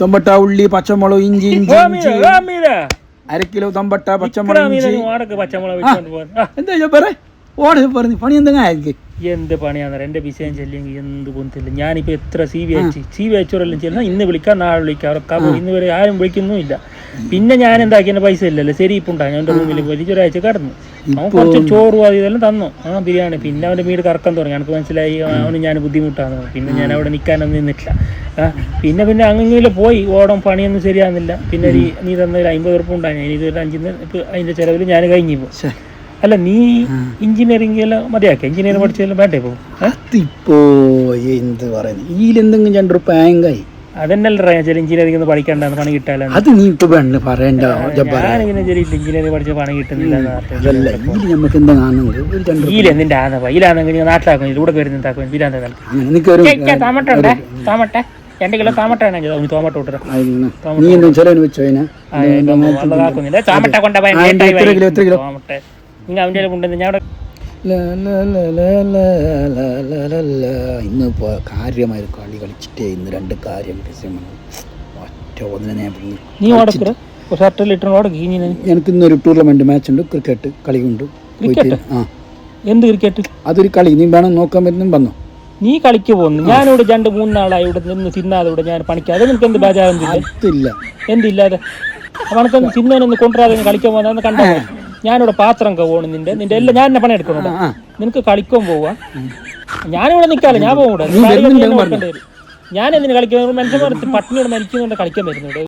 തൊമ്പട്ട ഉള്ളി പച്ചമുളക് ഇഞ്ചി ഇഞ്ചി അര കിലോ തൊമ്പട്ട പച്ചമുളക് ഇഞ്ചി. എന്താ പറ? ഓടെ പറഞ്ഞു പണി എന്തെങ്കിലും ആയിരിക്കും എന്ത് പണിയാന്ന് എന്റെ വിഷയം ചെല്ലെങ്കിൽ എന്ത് പൊന്നില്ല ഞാനിപ്പോ എത്ര സി വി അയച്ചു? സി വി അയച്ചോരെല്ലാം ചെല്ലുന്ന ഇന്ന് വിളിക്കാം നാളെ വിളിക്കാം. അവർക്ക് ഇന്ന് വരെ ആരും വിളിക്കുന്നുമില്ല. പിന്നെ ഞാൻ എന്താക്കി എന്റെ പൈസ ഇല്ലല്ലോ. ശരി ഇപ്പൊ ഉണ്ടാകും എന്റെ റൂമിൽ വലിയൊരാഴ്ച കടന്നു. അവൻ കുറച്ച് ചോറും അത് ഇതെല്ലാം തന്നു. ആ ബിരിയാണി. പിന്നെ അവന്റെ വീട് കറക്കം തുടങ്ങി. എനിക്ക് മനസ്സിലായി അവന് ഞാൻ ബുദ്ധിമുട്ടാണ്. പിന്നെ ഞാൻ അവിടെ നിൽക്കാനൊന്നും നിന്നിട്ടില്ല. പിന്നെ പിന്നെ അങ്ങനെ പോയി. ഓടം പണിയൊന്നും ശരിയാകുന്നില്ല. പിന്നെ നീ നീ തന്ന ഒരു അമ്പത് ഉറപ്പ് ഉണ്ടായി. ഞാൻ ഒരു അഞ്ചിന് ഇപ്പൊ അതിന്റെ ചെലവിൽ ഞാൻ കഴിഞ്ഞു പോകും. അല്ല നീ എഞ്ചിനീയറിംഗ് എല്ലാം മതിയാക്കി എഞ്ചിനീയറിംഗ് പഠിച്ചതെല്ലാം വേണ്ടേ പോകും അതിപ്പോ എന്ത് പറയുന്നു? ഇതിലെന്തെങ്കിലും രണ്ടു റുപ്യ ആയെങ്കായി. അതന്നെയല്ലേ ചെറിയ എഞ്ചിനീയറിംഗ് ഒന്ന് പഠിക്കേണ്ടത് പണി കിട്ടാലോ അത് നീ ഇപ്പൊ പെണ്ണ് പറയണ്ട ഞാനിങ്ങനെ ചെറിയ എഞ്ചിനീയറിംഗ് പഠിച്ച പണി കിട്ടുന്നില്ല നമുക്ക് എന്താ കാണുന്നത്? ഈല നിന്റെ ആന ഈലാണെങ്കിൽ നാട്ടിലാക്കും. ഇതിലൂടെ കയറി താക്കും ഇതിലാ താമട്ടണ്ടേ താമട്ടെ രണ്ട് കിലോ താമട്ട ആണെങ്കിൽ തോമട്ട വിട്ടു താമട്ട കൊണ്ടുപോയി തോമട്ടെ നിങ്ങൾ അവന്റെ കൊണ്ടുവന്ന് ഞാൻ അവിടെ ഇന്ന് ഇപ്പോൾ കാര്യമായൊരു കളി കളിച്ചിട്ടേ ഇന്ന് രണ്ട് കാര്യം രസമാണ് ഒറ്റ ഒന്നിനെ എനിക്ക് ഇന്നൊരു ടൂർണമെന്റ് മാച്ച് ഉണ്ട് ക്രിക്കറ്റ് കളി ഉണ്ട് ആ. എന്ത് ക്രിക്കറ്റ് അതൊരു കളി നീ വേണം നോക്കാൻ പറ്റുന്ന വന്നു? നീ കളിക്ക് പോകുന്നു ഞാനിവിടെ രണ്ട് മൂന്ന് നാളായി ഇവിടെ നിന്ന് തിന്നാതെ ഇവിടെ ഞാൻ പണിക്കാതെ നിനക്ക് എന്ത് ബാജാവും എന്തില്ലാതെ? അവനക്ക് തിന്നാനൊന്ന് കൊണ്ടുവരാതെ കളിക്കാൻ പോകുന്ന കണ്ടോ ഞാനിവിടെ പാത്രം കവോണ് നിന്റെ. നിന്റെ എല്ലാം ഞാൻ എന്നെ പണിയെടുക്കണോ നിനക്ക് കളിക്കാൻ പോവാ. ഞാനിവിടെ നിൽക്കാല്ലോ ഞാൻ പോകൂടെ ഞാൻ എന്തിനു കളിക്കാൻ മനുഷ്യന്മാർ പട്ടിണിയോട് മരിക്കുന്നുണ്ട് കളിക്കാൻ വരുന്നുണ്ട്.